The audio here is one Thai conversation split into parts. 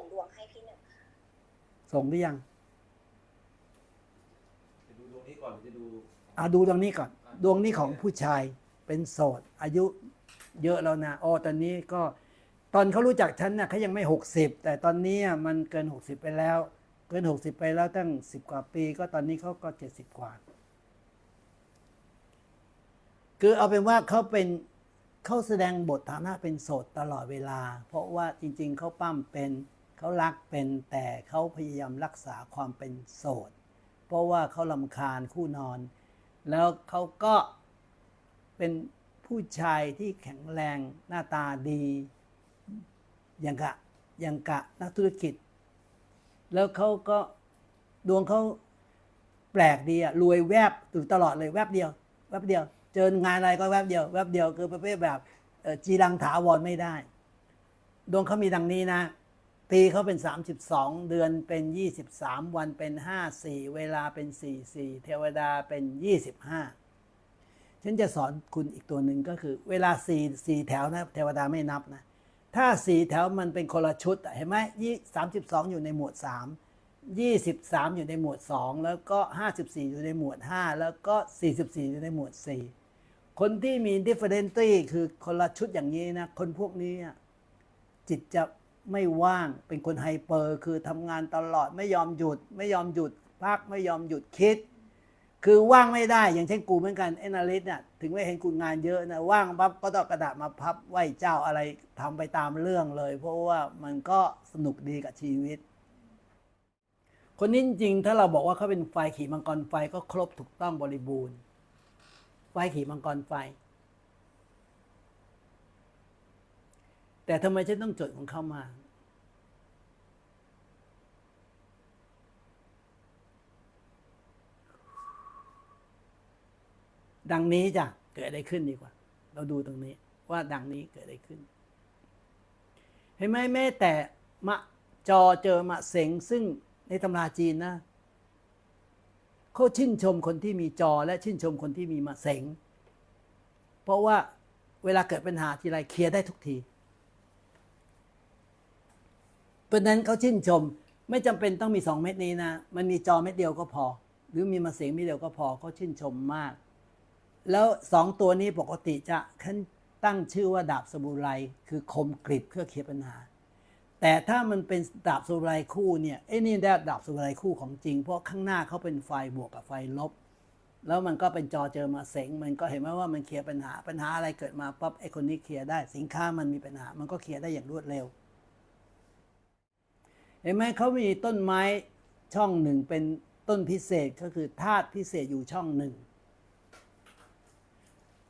ส่งดวงให้พี่หนึ่งค่ะส่งหรือยังจะดูดวงนี้ก่อนหรือจะดูเอาดูดวงนี้ก่อน ดวงนี้ของผู้ชายเป็นโสด อายุเยอะแล้วนะอ๋อตอนนี้ก็ตอนเขารู้จักฉันนะเขายังไม่หกสิบแต่ตอนนี้อะมันเกินหกสิบไปแล้ว เกินหกสิบไปแล้วตั้งสิบกว่าปี ก็ตอนนี้เขาก็เจ็ดสิบกว่า คือเอาเป็นว่าเขาเป็นเขาแสดงบทฐานะเป็นโสดตลอดเวลา เพราะว่าจริง ๆเขาปั้มเป็น เขารักเป็นแต่เขาพยายามรักษาความเป็นโสด เพราะว่าเขาลำคาญคู่นอน แล้วเขาก็เป็นผู้ชายที่แข็งแรงหน้าตาดีอย่างกะอย่างกะนักธุรกิจ แล้วเขาก็ดวงเขาแปลกดีอะรวยแวบอยู่ตลอดเลยแวบเดียว แวบเดียว เจองานอะไรก็แวบเดียว แวบเดียวคือประเภทแบบจีรังถาวรไม่ได้ ดวงเขามีดังนี้นะ ปีเขาเป็น 32 เดือนเป็น 23 วันเป็น 54 เวลาเป็น 44 เทวดาเป็น 25 ฉันจะสอนคุณอีกตัวหนึ่งก็คือ เวลา 4 4 แถวนะ เทวดาไม่นับนะ ถ้า 4 แถวมันเป็นคนละชุดเห็นไหมยี่32องอยู่ในหมวด 3 23 อยู่ในหมวด 2 แล้วก็ 54 อยู่ในหมวด 5 แล้วก็ 44 อยู่ในหมวด 4 คนที่มี differently คือคนละชุดอย่างนี้นะ คนพวกนี้จิตจะ ไม่ว่างเป็นคนไฮเปอร์ คือทำงานตลอดไม่ยอมหยุด ไม่ยอมหยุดพักไม่ยอมหยุดคิด คือว่างไม่ได้อย่างเช่นกูเหมือนกันเอนาลิสเนี่ยถึงไม่เห็นกูงานเยอะนะว่างปั๊บก็ต้องกระดาษมาพับไหวเจ้าอะไรทำไปตามเรื่องเลย เพราะว่ามันก็สนุกดีกับชีวิต คนนี้จริงถ้าเราบอกว่าเขาเป็นไฟขี่มังกรไฟก็ครบถูกต้องบริบูรณ์ ไฟขี่มังกรไฟแต่ทำไมฉันต้องจดของเขามา ดังนี้จ้ะเกิดอะไรขึ้นดีกว่า เราดูตรงนี้ ว่าดังนี้เกิดอะไรขึ้น เห็นไหมแม้แต่มะจอเจอมะเสงซึ่งในตำราจีนนะเขาชื่นชมคนที่มีจอและชื่นชมคนที่มีมะเสงเพราะว่าเวลาเกิดปัญหาทีไรเคลียร์ได้ทุกทีเพราะนั้นเขาชื่นชมไม่จำเป็นต้องมีสองเม็ดนี้นะ มันมีจอเม็ดเดียวก็พอ หรือมีมาเสียงเม็ดเดียวก็พอเขาชื่นชมมาก แล้วสองตัวนี้ปกติจะขึ้นตั้งชื่อว่าดาบสมุไรคือคมกริบเพื่อเคลียร์ปัญหา แต่ถ้ามันเป็นดาบสมุไรคู่เนี่ยไอ้นี่ได้ดาบสมุไรคู่ของจริง เพราะข้างหน้าเขาเป็นไฟบวกกับไฟลบ แล้วมันก็เป็นจอเจอมาเสงมันก็เห็นไหมว่ามันเคลียร์ปัญหาปัญหาอะไรเกิดมาปั๊บไอ้คนนี้เคลียร์ได้สินค้ามันมีปัญหา มันก็เคลียร์ได้อย่างรวดเร็ว เห็นไหมเขามีต้นไม้ช่องหนึ่งเป็นต้นพิเศษก็คือธาตุพิเศษอยู่ช่องหนึ่ง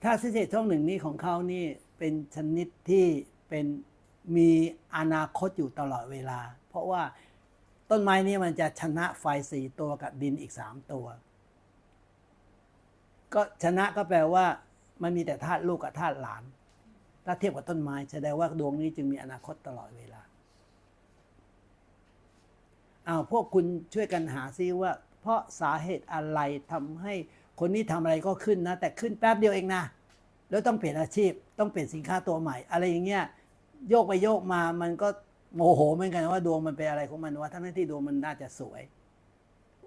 ธาซิเศษช่องหนึ่งนี้ของเขานี่เป็นชนิดที่เป็นมีอนาคตอยู่ตลอดเวลา เพราะว่าต้นไม้นี้มันจะชนะไฟสี่ตัวกับดินอีกสามตัว ก็ชนะก็แปลว่า มันมีแต่ธาตุลูกกับธาตุหลาน ถ้าเทียบกับต้นไม้แสดงว่าดวงนี้จึงมีอนาคตตลอดเวลาเอาพวกคุณช่วยกันหาซิว่า เพราะสาเหตุอะไรทำให้ คนนี้ทำอะไรก็ขึ้นนะ แต่ขึ้นแป๊บเดียวเองนะ แล้วต้องเปลี่ยนอาชีพ ต้องเปลี่ยนสินค้าตัวใหม่ อะไรอย่างเงี้ย โยกไปโยกมา มันก็โมโหเหมือนกันว่าดวงมันเป็นอะไรของมันว่าทั้งที่ดวงมันน่าจะสวย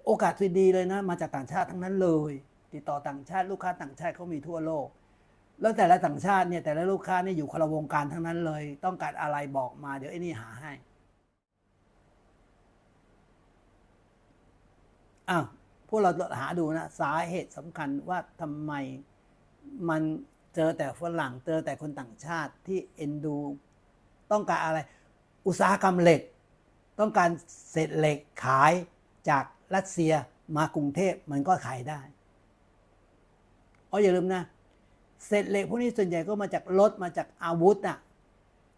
โอกาสดีเลยนะ มาจากต่างชาติทั้งนั้นเลย ติดต่อต่างชาติลูกค้าต่างชาติเขามีทั่วโลก แล้วแต่ละต่างชาติเนี่ยแต่ละลูกค้าเนี่ยอยู่คนละวงการทั้งนั้นเลย ต้องการอะไรบอกมาเดี๋ยวไอ้นี่หาให้อ้าว วกเราหาดูนะสาเหตุสำคัญว่าทำไมมันเจอแต่ฝรั่งเจอแต่คนต่างชาติที่เอ็นดู ต้องการอะไร อุตสาหกรรมเหล็ก ต้องการเศษเหล็กขายจากรัสเซียมากรุงเทพมันก็ขายได้อ๋ออย่าลืมนะเศษเหล็กพวกนี้ส่วนใหญ่ก็มาจากรถมาจากอาวุธน่ะ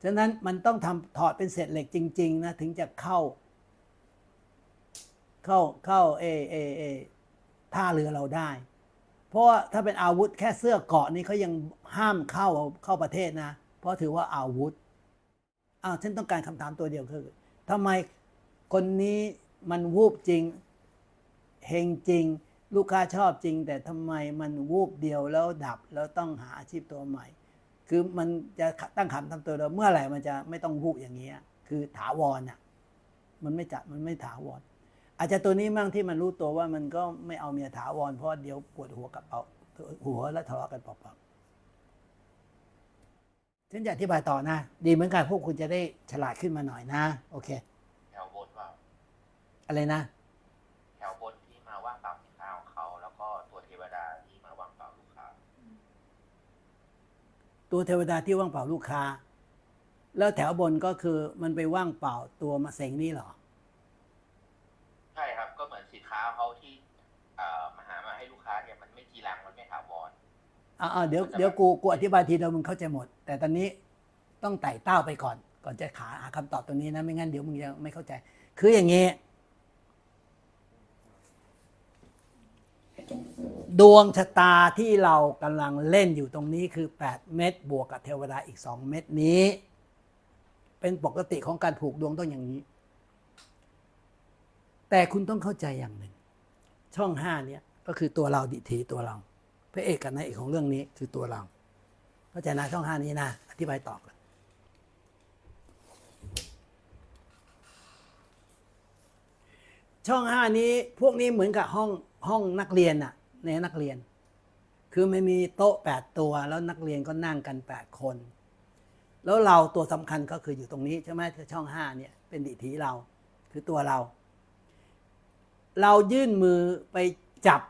ฉะนั้นมันต้องทำถอดเป็นเศษเหล็กจริง ๆ นะ ถึงจะเข้า เข้าเข้าเอเอเอท่าเรือเราได้ เพราะว่าถ้าเป็นอาวุธแค่เสื้อเกาะนี่เขายังห้ามเข้าเข้าประเทศนะ เพราะถือว่าอาวุธอ้าวฉันต้องการคำถามตัวเดียวคือทำไมคนนี้มันวูบจริงเฮงจริง ลูกค้าชอบจริง แต่ทำไมมันวูบเดียวแล้วดับแล้วต้องหาอาชีพตัวใหม่ คือมันจะตั้งคำทำตัวเดิมเมื่อไหร่มันจะไม่ต้องวูบอย่างนี้ยคือถาวรน่ะมันไม่จัดมันไม่ถาวร อาจจะตัวนี้มั่งที่มันรู้ตัวว่ามันก็ไม่เอาเมียถาวรเพราะเดี๋ยวปวดหัวกับเอาหัวแล้วทะเลาะกันเปล่าๆฉันจะอธิบายต่อนะ ดีเหมือนกันพวกคุณจะได้ฉลาดขึ้นมาหน่อยนะ โอเค แถวบนว่า อะไรนะ แถวบนที่มาว่างเปล่าสินค้าของเขา แล้วก็ตัวเทวดาที่มาว่างเปล่าลูกค้า ตัวเทวดาที่ว่างเปล่าลูกค้า แล้วแถวบนก็คือมันไปว่างเปล่าตัวมาเสงนี่เหรอ ใช่ครับก็เหมือนสินค้าเขาที่เอ่อมาหามาให้ลูกค้าเนี่ยมันไม่จีรังมันไม่ถาวร อ่าเดี๋ยวเดี๋ยวกูกูอธิบายทีเดียวมึงเข้าใจหมด แต่ตอนนี้ต้องไต่เต้าไปก่อน ก่อนจะขาหาคำตอบตัวนี้นะไม่งั้นเดี๋ยวมึงยังไม่เข้าใจ คืออย่างนี้ ดวงชะตาที่เรากำลังเล่นอยู่ตรงนี้คือ 8 เม็ดบวกกับเทวดาอีก 2 เม็ดนี้ เป็นปกติของการผูกดวงต้องอย่างนี้ แต่คุณต้องเข้าใจอย่างหนึ่ง ช่องห้าเนี่ยก็คือตัวเราดิถีตัวเรา พระเอกกับนายเอกของเรื่องนี้คือตัวเราเข้าใจนะช่องห้านี้นะอธิบายต่อกันช่องห้านี้พวกนี้เหมือนกับห้องห้องนักเรียนน่ะในนักเรียน คือไม่มีโต๊ะแปดตัว แล้วนักเรียนก็นั่งกันแปดคน แล้วเราตัวสำคัญก็คืออยู่ตรงนี้ใช่ไหมคือช่องห้าเนี่ยเป็นดิถีเราคือตัวเรา เรายื่นมือไปจับ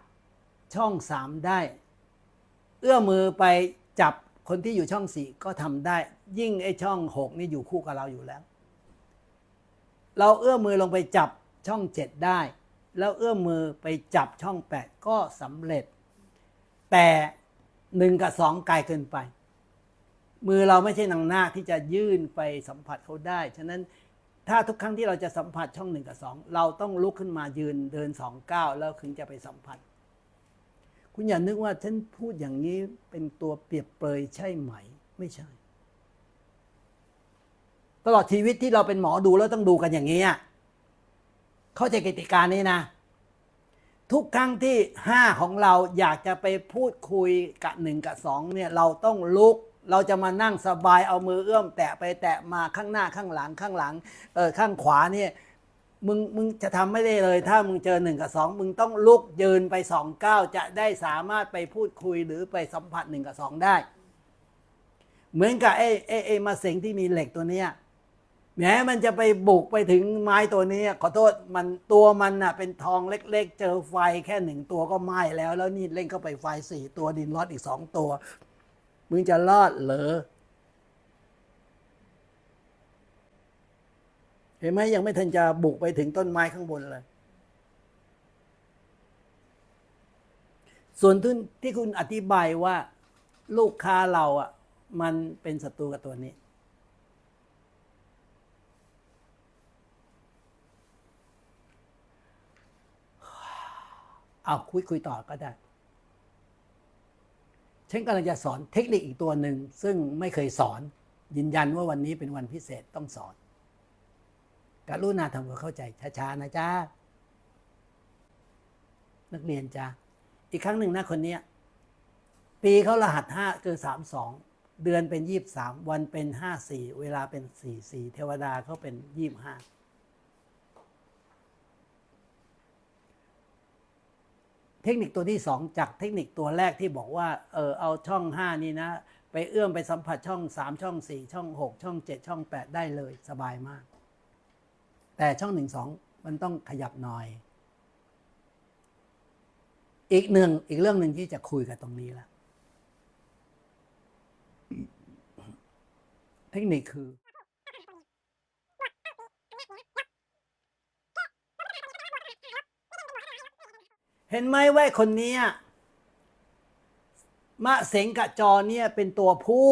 ช่องสามได้ เอื้อมือไปจับคนที่อยู่ช่องสี่ก็ทำได้ ยิ่งไอ้ช่องหกนี่อยู่คู่กับเราอยู่แล้ว เราเอื้อมือลงไปจับช่องเจ็ดได้ แล้วเอื้อมมือไปจับช่องแปดก็สำเร็จ แต่หนึ่งกับสองไกลเกินไป มือเราไม่ใช่นางนาคที่จะยื่นไปสัมผัสเขาได้ ฉะนั้นถ้าทุกครั้งที่เราจะสัมผัสช่องหนึ่งกับสองเราต้องลุกขึ้นมายืนเดินสองก้าวแล้วถึงจะไปสัมผัส คุณอย่านึกว่าฉันพูดอย่างนี้เป็นตัวเปรียบเปรยใช่ไหม ไม่ใช่ ตลอดชีวิตที่เราเป็นหมอดูแล้วต้องดูกันอย่างนี้เข้าใจกติกานี้นะ ทุกครั้งที่ห้าของเราอยากจะไปพูดคุยกับหนึ่งกับสองเนี่ยเราต้องลุกเราจะมานั่งสบายเอามือเอื้อมแตะไปแตะมาข้างหน้าข้างหลังข้างหลังเออข้างขวาเนี่ย มึงมึงจะทำไม่ได้เลย ถ้ามึงเจอหนึ่งกับสองมึงต้องลุกยืนไปสองก้าวจะได้สามารถไปพูดคุยหรือไปสัมผัสหนึ่งกับสองได้ เหมือนกับไอ้ไอ้ไอ้มาเสงที่มีเหล็กตัวเนี้ยแม้มันจะไปบุกไปถึงไม้ตัวนี้ ขอโทษมันตัวมันน่ะ เป็นทองเล็ก ๆ เจอไฟแค่หนึ่งตัวก็ไหม้แล้ว แล้วนี่เล่นเข้าไปไฟสี่ตัวดินรอดอีกสองตัว มึงจะรอดเหรอ ห็นไหมยังไม่ทันจะบุกไปถึงต้นไม้ข้างบนเลย ส่วนที่ที่คุณอธิบายว่า ลูกค้าเราอะ มันเป็นศัตรูกับตัวนี้ เอาคุยคุยต่อก็ได้ ฉันกำลังจะสอนเทคนิคอีกตัวหนึ่ง ซึ่งไม่เคยสอน ยืนยันว่าวันนี้เป็นวันพิเศษต้องสอน กรุณาทำความเข้าใจช้าๆนะจ๊ะนักเรียนจ้าอีกครั้งหนึ่งนะคนเนี้ย ปีเขารหัสห้าคือสามสองเดือนเป็นยี่บสามวันเป็นห้าสี่เวลาเป็นสี่สี่เทวดาเขาเป็นยี่บห้าเทคนิคตัวที่สองจากเทคนิคตัวแรกที่บอกว่า เออเอาช่องห้านี่นะ ไปเอื้อมไปสัมผัสช่องสามช่องสี่ช่องหกช่องเจ็ดช่องแปดได้เลยสบายมาก แต่ช่องหนึ่งสองมันต้องขยับหน่อย อีกหนึ่งอีกเรื่องหนึ่งที่จะคุยกับตรงนี้ละเทคนิคคือเห็นไหมว่าคนเนี้มะเสงกับจอเนี่ยเป็นตัวผู้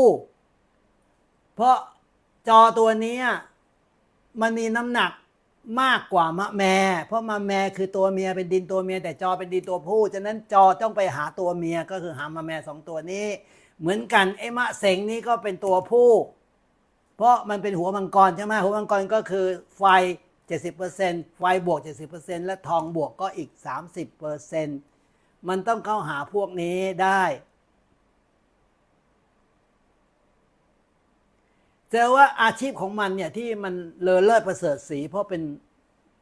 เพราะจอตัวนี้มันมีน้ำหนัก มากกว่ามะแม่เพราะมะแม่คือตัวเมียเป็นดินตัวเมีย แต่จอเป็นดินตัวผู้ฉะนั้นจอต้องไปหาตัวเมียก็คือหามะแม่สองตัวนี้ เหมือนกันไอ้มะเสงนี่ก็เป็นตัวผู้ เพราะมันเป็นหัวมังกรใช่ไหมหัวมังกรก็คือไฟ 70%ไฟบวก 70%และทองบวกก็อีก 30%มันต้องเข้าหาพวกนี้ได้ แต่ว่าอาชีพของมันเนี่ยที่มันเลอเลิศประเสริฐสีเพราะเป็น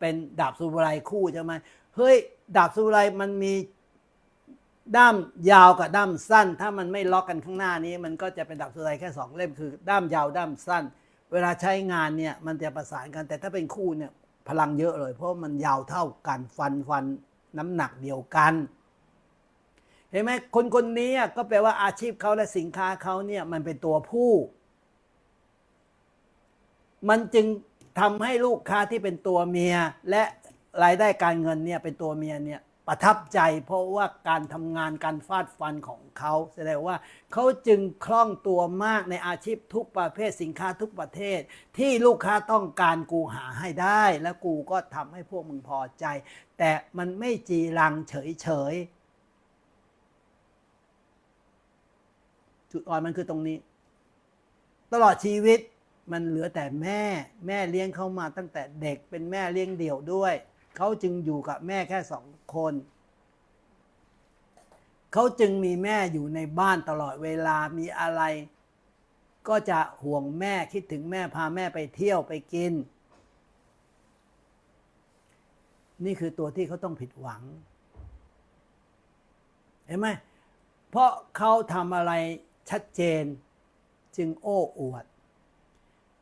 เป็นดาบสุไรคู่ใช่ไหมเฮ้ยดาบสุไรมันมีด้ามยาวกับด้ามสั้น ถ้ามันไม่ล็อกกันข้างหน้านี้ มันก็จะเป็นดาบสุไรแค่สองเล่มคือ ด้ามยาวด้ามสั้น เวลาใช้งานเนี่ยมันจะประสานกัน แต่ถ้าเป็นคู่เนี่ยพลังเยอะเลย เพราะมันยาวเท่ากันฟันฟันน้ำหนักเดียวกันเห็นไหมคนคนนี้อะก็แปลว่าอาชีพเขาและสินค้าเขาเนี่ยมันเป็นตัวผู้ มันจึงทำให้ลูกค้าที่เป็นตัวเมีย และรายได้การเงินเนี่ยเป็นตัวเมียเนี่ยประทับใจ เพราะว่าการทำงานการฟาดฟันของเขาแสดงว่าเขาจึงคล่องตัวมากในอาชีพทุกประเภทสินค้าทุกประเทศ ที่ลูกค้าต้องการกูหาให้ได้ และกูก็ทำให้พวกมึงพอใจ แต่มันไม่จีรังเฉยเฉยจุดอ่อนมันคือตรงนี้ ตลอดชีวิต มันเหลือแต่แม่แม่เลี้ยงเขามาตั้งแต่เด็กเป็นแม่เลี้ยงเดี่ยวด้วย เขาจึงอยู่กับแม่แค่สองคน เขาจึงมีแม่อยู่ในบ้านตลอดเวลามีอะไร ก็จะห่วงแม่คิดถึงแม่พาแม่ไปเที่ยวไปกิน นี่คือตัวที่เขาต้องผิดหวัง เห็นไหมเพราะเขาทำอะไรชัดเจนจึงโอ้อวด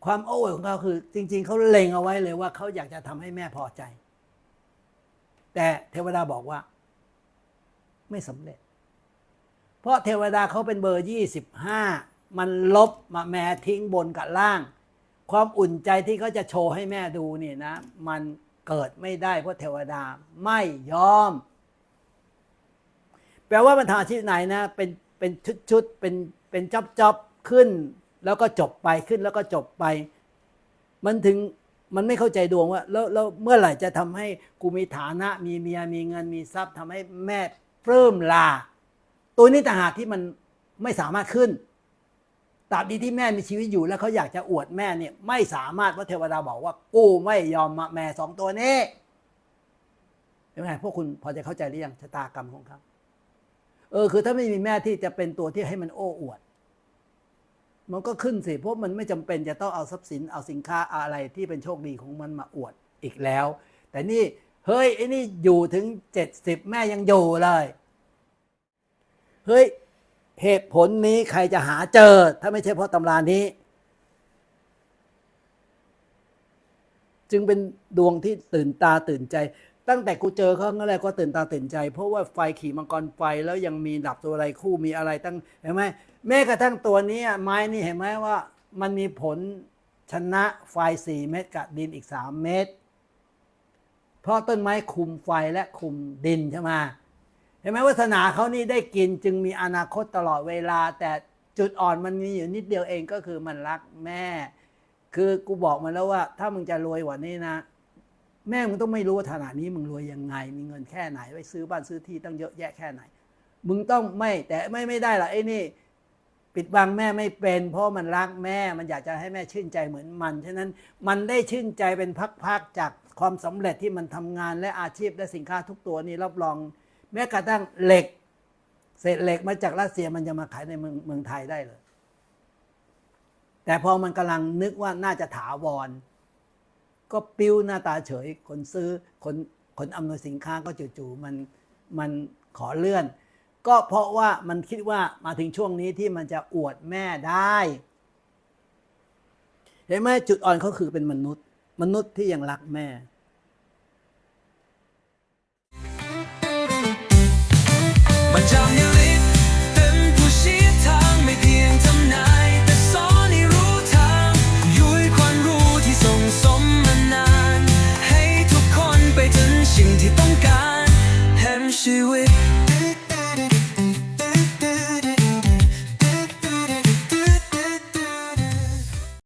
ความโอ้อวดของเขาคือ จริง ๆเขาเล็งเอาไว้เลยว่าเขาอยากจะทำให้แม่พอใจ แต่เทวดาบอกว่า ไม่สำเร็จ เพราะเทวดาเขาเป็นเบอร์ยี่สิบห้ามันลบมาแม่ทิ้งบนกับล่าง ความอุ่นใจที่เขาจะโชว์ให้แม่ดูเนี่ยนะ มันเกิดไม่ได้เพราะเทวดาไม่ยอม แปลว่ามันทำอาชีพไหนนะ เป็นเป็นชุดๆเป็นเป็นจ็อบจ็อบขึ้น แล้วก็จบไปขึ้นแล้วก็จบไป มันถึงมันไม่เข้าใจดวงว่าแล้วแล้วเมื่อไหร่จะทำให้กูมีฐานะ มีเมียมีเงินมีทรัพย์ทำให้แม่ปลื้มลา ตัวนี้ต่างหากที่มันไม่สามารถขึ้นตราบใดที่แม่มีชีวิตอยู่แล้วเขาอยากจะอวดแม่เนี่ย ไม่สามารถเพราะเทวดาบอกว่า กูไม่ยอมมาแม่สองตัวนี้เห็นไหมพวกคุณพอจะเข้าใจหรือยังชะตากรรมของเขาเออคือถ้าไม่มีแม่ที่จะเป็นตัวที่ให้มันโอ้อวด มันก็ขึ้นสิเพราะมันไม่จำเป็นจะต้องเอาทรัพย์สินเอาสินค้าอะไรที่เป็นโชคดีของมันมาอวดอีกแล้ว แต่นี่เฮ้ยไอ้นี่อยู่ถึงเจ็ดสิบแม่ยังอยู่เลยเฮ้ยเหตุผลนี้ใครจะหาเจอ ถ้าไม่ใช่เพราะตำรานี้ จึงเป็นดวงที่ตื่นตาตื่นใจ ตั้งแต่กูเจอเขาครั้งแรกก็ตื่นตาตื่นใจ เพราะว่าไฟขี่มังกรไฟแล้วยังมีดับตัวอะไรคู่มีอะไรตั้งเห็นไหมแม้กระทั่งตัวนี้ไม้นี่เห็นไหมว่า มันมีผลชนะไฟสี่เม็ดกับดินอีกสามเม็ดเพราะต้นไม้คุมไฟและคุมดินใช่ไหมเห็นไหมวาสนาเขานี่ได้กินจึงมีอนาคตตลอดเวลา แต่จุดอ่อนมันมีอยู่นิดเดียวเองก็คือมันรักแม่ คือกูบอกมันแล้วว่า ถ้ามึงจะรวยกว่านี้นะ แม่มึงต้องไม่รู้ว่าฐานะนี้มึงรวยยังไง มีเงินแค่ไหนไปซื้อบ้านซื้อที่ตั้งเยอะแยะแค่ไหน มึงต้องไม่แต่ไม่ไม่ได้หรอไอ้นี่ ปิดบังแม่ไม่เป็น เพราะมันรักแม่ มันอยากจะให้แม่ชื่นใจเหมือนมันฉะนั้นมันได้ชื่นใจเป็นพักๆจากความสำเร็จที่มันทำงานและอาชีพและสินค้าทุกตัวนี้รับรอง แม้กระทั่งเหล็กเศษเหล็กมาจากรัสเซียมันจะมาขายในเมืองเมืองไทยได้เลย แต่พอมันกำลังนึกว่าน่าจะถาวร ก็ปิ้วหน้าตาเฉย คนซื้อคนคนอำนวยสินค้าก็จู่ๆมันมันขอเลื่อน ก็เพราะว่ามันคิดว่ามาถึงช่วงนี้ที่มันจะอวดแม่ได้ เห็นไหมจุดอ่อนเขาคือเป็นมนุษย์ มนุษย์ที่ยังรักแม่มันจำยลิ ให้